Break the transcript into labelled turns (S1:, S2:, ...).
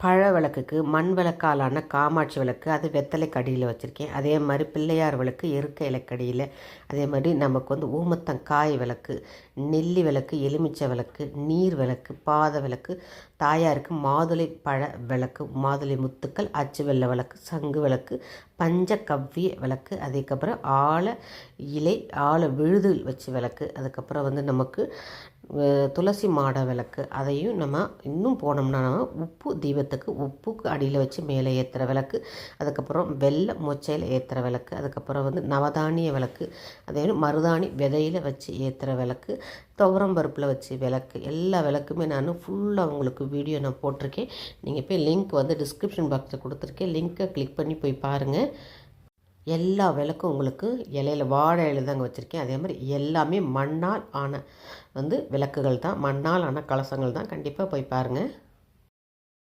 S1: பழ விளக்குக்கு மண் விளக்காலான காமாட்சி விளக்கு அது வெத்தலை கடியில் வச்சுருக்கேன். அதே மாதிரி பிள்ளையார் விளக்கு எருக்க இலக்கடியில். அதே மாதிரி நமக்கு வந்து ஊமத்தங்காய் விளக்கு நெல்லி விளக்கு எலுமிச்சை விளக்கு நீர் விளக்கு பாத விளக்கு தாயாருக்கு மாதுளை பழ விளக்கு மாதுளை முத்துக்கள் அச்சு வெள்ளை விளக்கு சங்கு விளக்கு பஞ்ச கவ்விய விளக்கு அதுக்கப்புறம் ஆழ இலை ஆழ விழுது வச்சு விளக்கு அதுக்கப்புறம் வந்து நமக்கு துளசி மாட விளக்கு அதையும் நம்ம இன்னும் போனோம்னா உப்பு தீபத்துக்கு உப்புக்கு அடியில் வச்சு மேலே ஏற்றுற விளக்கு அதுக்கப்புறம் வெள்ளை மொச்சையில் ஏற்றுற விளக்கு அதுக்கப்புறம் வந்து நவதானிய விளக்கு அதே மருதாணி விதையில் வச்சு ஏற்றுற விளக்கு துவரம் பருப்பில் வச்சு விளக்கு எல்லா விளக்குமே நான் ஃபுல்லாக உங்களுக்கு வீடியோ நான் போட்டிருக்கேன். நீங்கள் போய் லிங்க் வந்து டிஸ்கிரிப்ஷன் பாக்ஸில் கொடுத்துருக்கேன். லிங்க்கை கிளிக் பண்ணி போய் பாருங்கள் எல்லா விளக்கும் உங்களுக்கு இலையில வாழை இலை தாங்க வச்சுருக்கேன். அதே மாதிரி எல்லாமே மண்ணால் ஆன வந்து விளக்குகள் தான் மண்ணால் ஆன கலசங்கள் தான். கண்டிப்பாக போய் பாருங்கள்